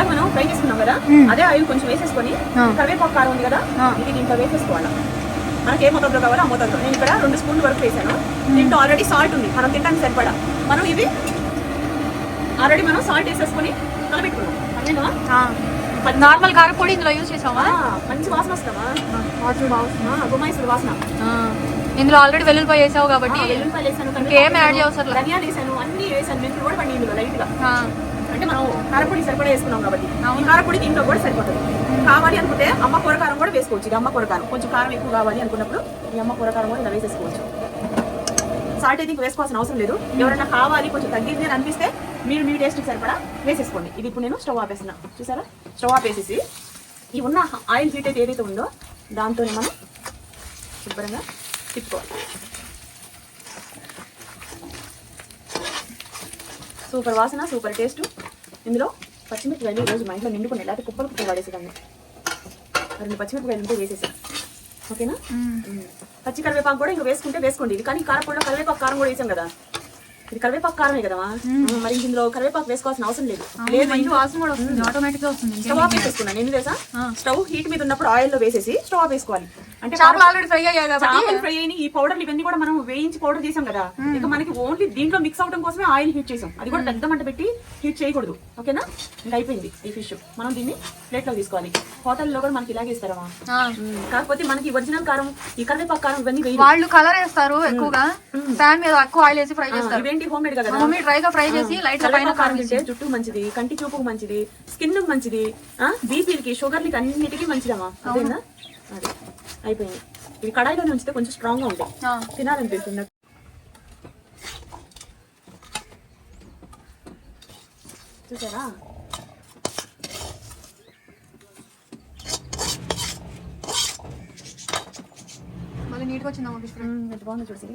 ఇందాక మనం ఫ్రై చేసుకున్నాం కదా అదే ఆయిల్ కొంచెం వేసేసుకొని కరివేపాకు కారం ఉంది కదా ఇది దీంట్లో వేసేసుకోవాలి? మనకి ఏ మొత్తంలో కావాలో ఆ మొత్తంలో నేను ఇక్కడ రెండు స్పూన్ల వరకు వేసాను. దీంట్లో ఆల్రెడీ సాల్ట్ ఉంది. మనం తినడానికి సరిపడా. మనం ఇవి ఆల్రెడీ మనం సాల్ట్ వేసేసుకొని కలపెట్టుకున్నాం. అదేనా నార్మల్ కారపొడి ఇందులో యూజ్ చేసావా? మంచి వాసన వస్తావా గుమాయిసుడు వాసన ఇందులో ఆల్రెడీ వెల్లుల్లిపాయ వేసావు కాబట్టి వేసాను ఇంకేం యాడ్ లేదు. ధనియాలు వేసాను అన్ని వేసాను. మెంతులు కూడా పండి ఇందులో లైట్గా. అంటే మనం కారపొడి సరిపడా వేసుకున్నాం కాబట్టి. ఈ కారపొడి దీంట్లో కూడా సరిపోతుంది. కావాలి అనుకుంటే అమ్మ కూరకారం కూడా వేసుకోవచ్చు. ఇది అమ్మ కూరకారం కొంచెం కారం ఎక్కువ కావాలి అనుకున్నప్పుడు ఈ అమ్మ కూరకారం కూడా ఇలా వేసేసుకోవచ్చు. సాల్ట్ అయితే వేసుకోవాల్సిన అవసరం లేదు. ఎవరైనా కావాలి కొంచెం తగ్గింది అని అనిపిస్తే మీరు మీ టేస్ట్కి సరిపడా వేసేసుకోండి. ఇది ఇప్పుడు నేను స్టవ్ ఆపేస్తున్నా చూసారా? స్టవ్ ఆపేసేసి ఈ ఉన్న ఆయిల్ హీట్ అయితే ఏదైతే ఉందో దాంతోనే మనం శుభ్రంగా తిప్పుకోవాలి. సూపర్ వాసన సూపర్ టేస్ట్. ఇందులో పచ్చిమిరపకాయలు ఈరోజు మా ఇంట్లో నిండుకున్నాయి. లేకపోతే కుప్పలు కుప్పలు పడేసేదాన్ని. రెండు పచ్చిమిరపకాయలు ఉంటే వేసేసాను ఓకేనా. పచ్చి కరివేపాకు కూడా ఇంకా వేసుకుంటే వేసుకోండి. ఇది కానీ కారపొడిలో కరివేపాకు కారం కూడా వేసాం కదా. ఇది కరివేపాకు కారమే కదా మరి ఇందులో కరివేపాకు వేసుకోవాల్సిన అవసరం లేదు. లేదు వాసన కూడా వస్తుంది ఆటోమేటిక్గా వస్తుంది స్టవ్ ఆఫ్ వేసేసుకున్నాను ఎందుకు తెలుసా? స్టవ్ హీట్ మీద ఉన్నప్పుడు ఆయిల్లో వేసేసి స్టవ్ ఆఫ్ వేసుకోవాలి. అంటే చేపలు ఆల్రెడీ ఫ్రై అయ్యాయి కాబట్టి. చేపలు ఫ్రై అయిన ఈ పౌడర్లు ఇవన్నీ కూడా మనం వేయించి పౌడర్ చేసాం కదా. ఇక మనకి ఓన్లీ దీంట్లో మిక్స్ అవడం కోసమే ఆయిల్ హీట్ చేసాం. అది కూడా పెద్ద మంట పెట్టి హీట్ చేయకూడదు. ఓకేనా? ఇంకా అయిపోయింది ఈ ఫిష్. మనం దీన్ని ప్లేట్లో తీసుకోవాలి. హోటల్లో కూడా మనకి ఇలాగే ఇస్తారమ్మా. మ్మ్. కాకపోతే మనకి ఒరిజినల్ కారం ఈ కరివేపాకు కారం ఇవన్నీ వాళ్ళు కలర్ వేస్తారు ఎక్కువగా. ప్యాన్ మీద ఎక్కువ ఆయిల్ వేసి ఫ్రై చేస్తారు. ఇవేంటి? హోమ్ మేడ్ కదా? మమ్మీ డ్రై గా ఫ్రై చేసి లైట్ పైన కారం తింటే జుట్టు మంచిది కంటి చూపుకు మంచిది స్కిన్ మంచిది బీపీలకి షుగర్లకి అన్నిటికీ మంచిదమ్మా. అదేనా? అది. అయిపోయింది. ఇది కడాయిలో ఉంచితే కొంచెం స్ట్రాంగ్గా ఉంటాయి తినాలనిపిస్తుంది. చూసారా? మళ్ళీ నీట్గా వచ్చిందా ఫిష్ ఫ్రై మ్మ్, ఎంత బాగుంది చూసి.